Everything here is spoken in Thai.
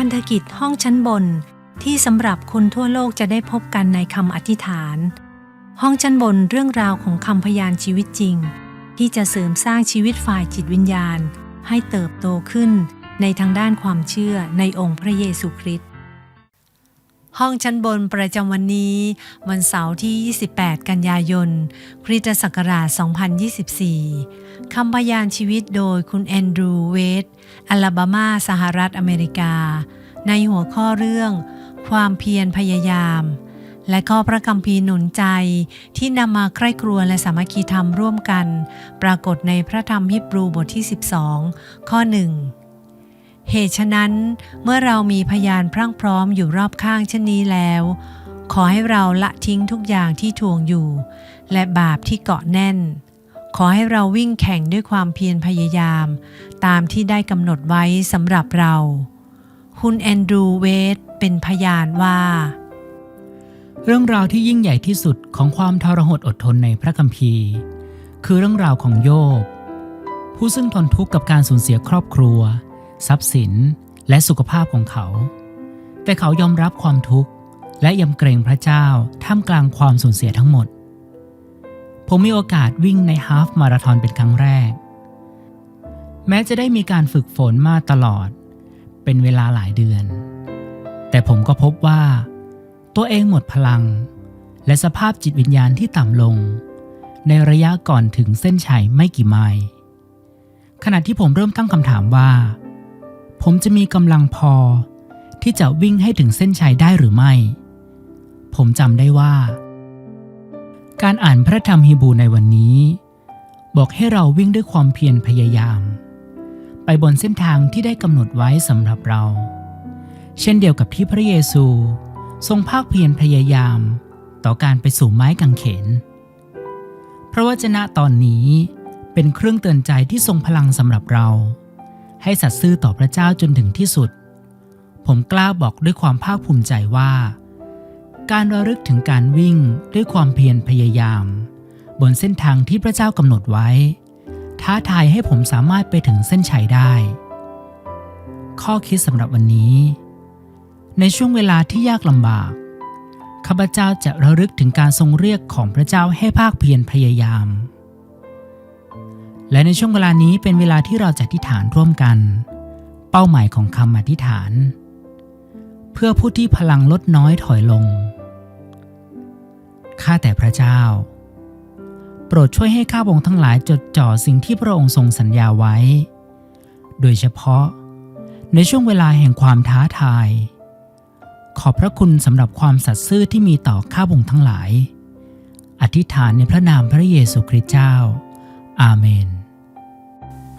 พันธกิจห้องชั้นบน ที่สำหรับคนทั่วโลกจะได้พบกันในคำอธิษฐาน ห้องชั้นบนเรื่องราวของคำพยานชีวิตจริง ที่จะเสริมสร้างชีวิตฝ่ายจิตวิญญาณ ให้เติบโตขึ้นในทางด้านความเชื่อในองค์พระเยซูคริสต์ ห้องชั้นบนประจำวันนี้ วันเสาร์ที่ 28 กันยายน คริสตศักราช 2024 คำพยานชีวิตโดยคุณแอนดรูว์เวตอลาบามา สหรัฐอเมริกา ในหัวข้อเรื่อง ความเพียรพยายาม และข้อพระคัมภีร์หนุนใจที่นำมาใคร่ครวญและสามัคคีธรรมร่วมกัน ปรากฏในพระธรรมฮิบรูบทที่ 12 ข้อ 1 เหตุฉะนั้นเมื่อเรามีพยานพรั่งพร้อมอยู่รอบข้างเช่นนี้แล้ว ขอให้เราละทิ้งทุกอย่างที่ทวงอยู่ และบาปที่เกาะแน่น ขอให้เราวิ่งแข่งด้วยความเพียรพยายาม ตามที่ได้กำหนดไว้สำหรับเรา คุณแอนดรูเวตเป็นพยานว่า เรื่องราวที่ยิ่งใหญ่ที่สุดของความทรหดอดทนในพระคัมภีร์ คือเรื่องราวของโยบ ผู้ซึ่งทนทุกข์กับการสูญเสียครอบครัว ทรัพย์สิน และสุขภาพของเขา แต่เขายอมรับความทุกข์ และยำเกรงพระเจ้าท่ามกลางความสูญเสียทั้งหมด ผมมีโอกาสวิ่งในฮาฟมาราธอนเป็นครั้งแรก แม้จะได้มีการฝึกฝนมาตลอด เป็นเวลาหลายเดือน แต่ผมก็พบว่า ตัวเองหมดพลัง และสภาพจิตวิญญาณที่ต่ำลง ในระยะก่อนถึงเส้นชัยไม่กี่ไมล์ขณะที่ผมเริ่มตั้งคำถามว่า ผมจะมีกำลังพอ ที่จะวิ่งให้ถึงเส้นชัยได้หรือไม่ ผมจำได้ว่า การอ่านพระธรรมฮีบูในวันนี้ บอกให้เราวิ่งด้วยความเพียรพยายาม ไปบนเส้นทางที่ได้กำหนดไว้สำหรับเรา เช่นเดียวกับที่พระเยซู ทรงภาคเพียรพยายาม ต่อการไปสู่ไม้กางเขนพระวจนะตอนนี้เป็นเครื่องเตือนใจที่ทรงพลังสำหรับเรา ให้สัตย์ซื่อต่อพระเจ้าจนถึงที่สุด ผมกล้าบอกด้วยความภาคภูมิใจว่า การระลึกถึงการวิ่งด้วยความเพียรพยายาม บนเส้นทางที่พระเจ้ากำหนดไว้ ท้าทายให้ผมสามารถไปถึงเส้นชัยได้ ข้อคิดสำหรับวันนี้ ในช่วงเวลาที่ยากลำบากข้าพเจ้าจะระลึกถึงการทรงเรียกของพระเจ้าให้ภาคเพียรพยายาม และในช่วงเวลานี้เป็นเวลาที่เราจะอธิษฐานร่วมกัน เป้าหมายของคำอธิษฐาน เพื่อผู้ที่พลังลดน้อยถอยลง ข้าแต่พระเจ้า โปรดช่วยให้ข้าพงทั้งหลายจดจ่อสิ่งที่พระองค์ทรงสัญญาไว้ โดยเฉพาะ ในช่วงเวลาแห่งความท้าทาย ขอบพระคุณสำหรับความสัตย์ซื่อที่มีต่อข้าพงทั้งหลาย อธิษฐานในพระนามพระเยซูคริสต์เจ้า อาเมน